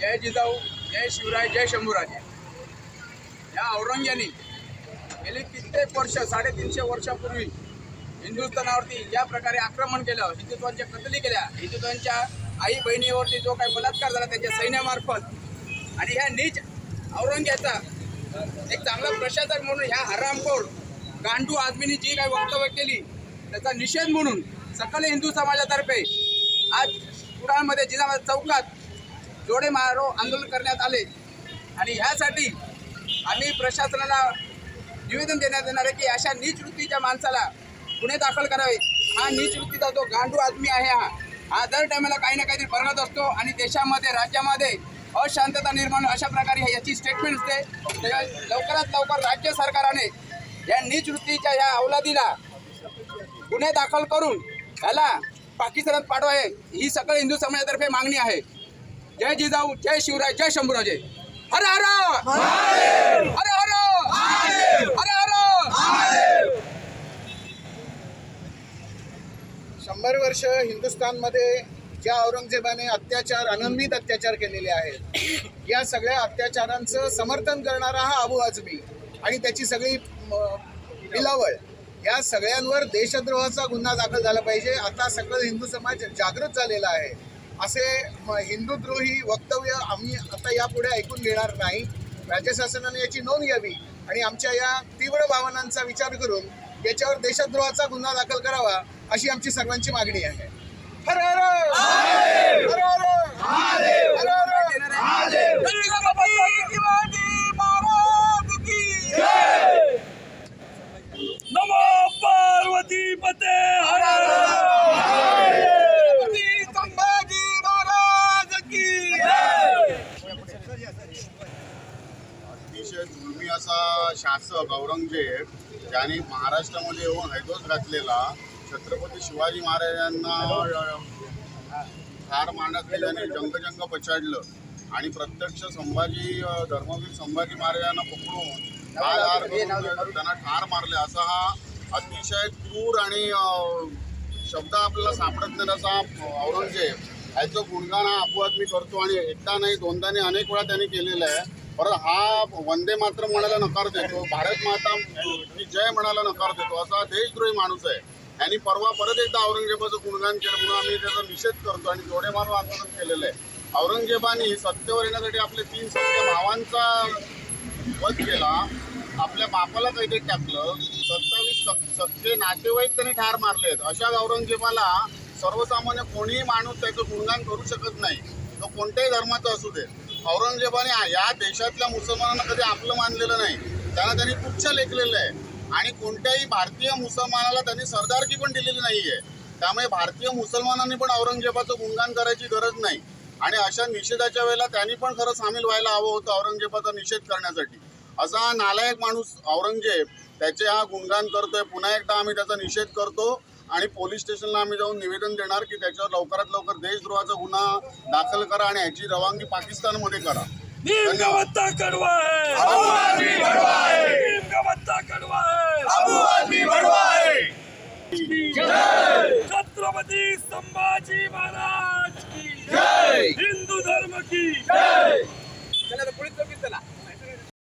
जय जिजाऊ जय शिवराय जय शंभूराजे. या औरंग्याने गेली कित्येक वर्ष साडेतीनशे वर्षापूर्वी हिंदुस्थानावरती ज्या प्रकारे आक्रमण केलं हिंदुत्वांच्या कतली केल्या हिंदुत्वांच्या आई बहिणीवरती जो काही बलात्कार झाला त्यांच्या सैन्यामार्फत. आणि ह्या नीच औरंग्याचा एक चांगला प्रशासक म्हणून ह्या हरामखोर गांडू आदमीने जी काही वक्तव्य केली त्याचा निषेध म्हणून सकल हिंदू समाजातर्फे आज कुडाळमध्ये जिजाबाद चौकात जोडे मारो आंदोलन करण्यात आले. आणि ह्यासाठी आम्ही प्रशासनाला निवेदन देण्यात येणार आहे की अशा नीच वृत्तीच्या माणसाला गुन्हे दाखल करावे. हा नीच वृत्तीचा जो गांडू आदमी आहे हा हा दर टायमाला काही ना काहीतरी बरगत असतो आणि देशामध्ये राज्यामध्ये अशांतता निर्माण अशा प्रकारे याची स्टेटमेंट असते. लवकरात लवकर राज्य सरकारने या नीच वृत्तीच्या या अवलादीला गुन्हे दाखल करून याला पाकिस्तानात पाठवाय ही सगळं हिंदू समाजातर्फे मागणी आहे. जय जिजाऊ जय शिवराय जय शंभूराजे. हर हर! हर हर! हर हर! शंभर वर्ष हिंदुस्थानमध्ये ज्या औरंगजेबाने अत्याचार अनन्वित अत्याचार केलेले आहेत या सगळ्या अत्याचारांचं समर्थन करणारा हा अबू आझमी आणि त्याची सगळी मिलावळ या सगळ्यांवर देशद्रोहाचा गुन्हा दाखल झाला पाहिजे. आता सगळं हिंदू समाज जागृत झालेला आहे. असे हिंदुद्रोही वक्तव्य आम्ही आता यापुढे ऐकून घेणार नाही. राज्य शासनाने याची नोंद घ्यावी आणि आमच्या या तीव्र भावनांचा विचार करून याच्यावर देशद्रोहाचा गुन्हा दाखल करावा अशी आमची सर्वांची मागणी आहे. खरं हर! हर हर! हर हर! नमो पार्वती पते हर संभाजी महाराज की दुर्मी असा शासक औरंगजेब ज्याने महाराष्ट्रामध्ये येऊन हैदोस घातलेला छत्रपती शिवाजी महाराजांना ठार मारण्यात केल्याने जंगजंग पछाडलं आणि प्रत्यक्ष संभाजी धर्मवीर संभाजी महाराजांना पकडून त्यांना ठार मारले असा हा अतिशय क्रूर आणि शब्द आपल्याला सापडत नाही असा औरंगजेब. ह्याचं गुणगान हा अपवाद मी करतो आणि एकदा नाही दोनदा नाही अनेक वेळा त्यांनी केलेलं आहे. परत हा वंदे मात्र म्हणायला नकार देतो भारत माता की जय म्हणायला नकार देतो असा देशद्रोही माणूस आहे. यांनी परवा परत एकदा औरंगजेबाचं गुणगान केलं म्हणून आम्ही त्याचा निषेध करतो आणि जोडे मारून आंदोलन केलेलं आहे. औरंगजेबाने सत्तेवर येण्यासाठी आपले तीन सत्य भावांचा वध केला. आपल्या बापाला कैदेत टाकलं. सत्तावीस सख- नातेवाईक त्यांनी ठार मारलेत. अशा औरंगजेबाला सर्वसामान्य कोणीही माणूस त्याचं गुणगान करू शकत नाही. तो कोणत्याही धर्माचा असू दे. औरंगजेबाने या देशातल्या मुसलमानांना कधी आपलं मानलेलं नाही. त्यांना त्यांनी तुच्छ लेखलेलं आहे. आणि कोणत्याही भारतीय मुसलमानाला त्यांनी सरदारकी पण दिलेली नाही आहे त्यामुळे भारतीय मुसलमानांनी पण औरंगजेबाचं गुणगान करायची गरज नाही. आणि अशा निषेधाच्या वेळेला त्यांनी पण खरं सामील व्हायला हवं होतं औरंगजेबाचा निषेध करण्यासाठी. असा हा नालायक माणूस औरंगजेब त्याचे हा गुणगान करतोय. पुन्हा एकदा आम्ही त्याचा निषेध करतो. आणि पोलीस स्टेशनला आम्ही जाऊन निवेदन देणार की त्याच्यावर लवकरात लवकर देशद्रोहाचा गुन्हा दाखल करा आणि याची रवानगी पाकिस्तानमध्ये करा. छत्रपति संभाजी महाराज की हिंदू धर्म की। चला।